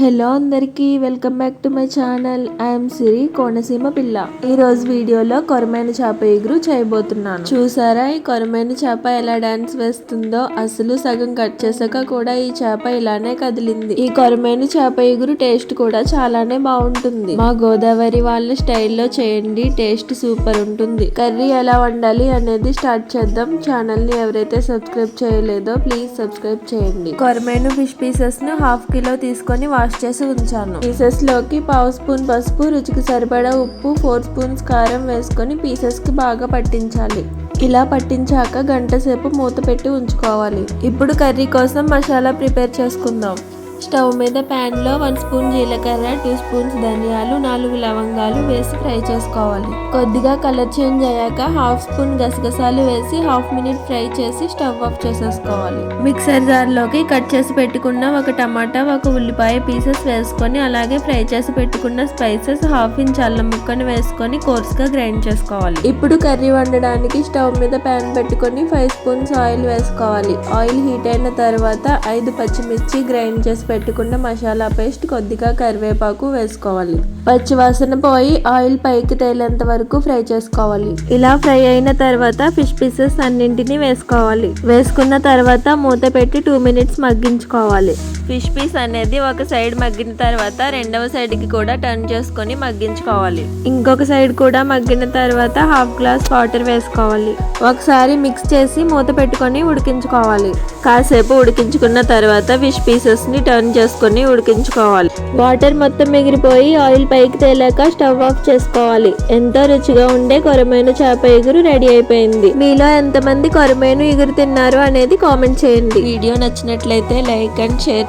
Hello అందరికీ welcome back to my channel. I'm Siri Konaseema పిల్ల. ఈ రోజు వీడియోలో కొరమైన చేప ఎగురు చేయబోతున్నాను. చూసారా ఈ కొరమైన చేప ఎలా డాన్స్ వేస్తుందో? అసలు సగం కట్ చేసాక కూడా ఈ చేప ఇలానే కదిలింది. ఈ కొరమైన చేప ఎగురు టేస్ట్ కూడా చాలానే బాగుంటుంది. మా గోదావరి వాళ్ళ స్టైల్లో చేయండి టేస్ట్ సూపర్ ఉంటుంది. కర్రీ ఎలా వండాలి అనేది స్టార్ట్ చేద్దాం. ఛానల్ని ఎవరైతే సబ్స్క్రైబ్ చేయలేదో ప్లీజ్ సబ్స్క్రైబ్ చేయండి. కొరమైన ఫిష్ పీసెస్ను హాఫ్ కిలో తీసుకొని వాష్ చేసి ఉంచాను. పీసెస్లోకి పావు స్పూన్ పసుపు రుచికి సరిపడా ఉప్పు ఫోర్ స్పూన్స్ కారం వేసుకొని పీసెస్కి బాగా పట్టించాలి. ఇలా పట్టించాక గంట సేపు మూత పెట్టి ఉంచుకోవాలి. ఇప్పుడు కర్రీ కోసం మసాలా ప్రిపేర్ చేసుకుందాం. స్టవ్ మీద ప్యాన్లో వన్ స్పూన్ జీలకర్ర టూ స్పూన్స్ ధనియాలు నాలుగు లవంగాలు వేసి ఫ్రై చేసుకోవాలి. కొద్దిగా కలర్ చేంజ్ అయ్యాక హాఫ్ స్పూన్ గసగసాలు వేసి హాఫ్ మినిట్ ఫ్రై చేసి స్టవ్ ఆఫ్ చేసేసుకోవాలి. మిక్సర్ జార్లోకి కట్ చేసి పెట్టుకున్న ఒక టమాటా ఒక ఉల్లిపాయ పీసెస్ వేసుకొని అలాగే ఫ్రై చేసి పెట్టుకున్న స్పైసెస్ హాఫ్ ఇంచ్ అల్లం ముక్కని వేసుకొని కోర్స్గా గ్రైండ్ చేసుకోవాలి. ఇప్పుడు కర్రీ వండడానికి స్టవ్ మీద ప్యాన్ పెట్టుకొని ఫైవ్ స్పూన్స్ ఆయిల్ వేసుకోవాలి. ఆయిల్ హీట్ అయిన తర్వాత ఐదు పచ్చిమిర్చి గ్రైండ్ చేసి పెట్టుకున్న మసాలా పేస్ట్ కొద్దిగా కరివేపాకు వేసుకోవాలి. పచ్చివాసన పోయి ఆయిల్ పైకి తేలేంత వరకు ఫ్రై చేసుకోవాలి. ఇలా ఫ్రై అయిన తర్వాత ఫిష్ పీసెస్ అన్నింటినీ వేసుకోవాలి. వేసుకున్న తర్వాత మూత పెట్టి టూ మినిట్స్ మగ్గించుకోవాలి. ఫిష్ పీస్ అనేది ఒక సైడ్ మగ్గిన తర్వాత రెండవ సైడ్కి కూడా టర్న్ చేసుకొని మగ్గించుకోవాలి. ఇంకొక సైడ్ కూడా మగ్గిన తర్వాత హాఫ్ గ్లాస్ వాటర్ వేసుకోవాలి. ఒకసారి మిక్స్ చేసి మూత పెట్టుకొని ఉడికించుకోవాలి. కాసేపు ఉడికించుకున్న తర్వాత ఫిష్ పీసెస్ని టర్న్ చేసుకొని ఉడికించుకోవాలి. వాటర్ మొత్తం ఎగిరిపోయి ఆయిల్ పైకి తేలాక స్టవ్ ఆఫ్ చేసుకోవాలి. ఎంతో రుచిగా ఉండే కొరమైన చేప ఎగురు రెడీ అయిపోయింది. మీలో ఎంతమంది కొరమైన ఎగురు తిన్నారు అనేది కామెంట్ చేయండి. వీడియో నచ్చినట్లయితే లైక్ అండ్ షేర్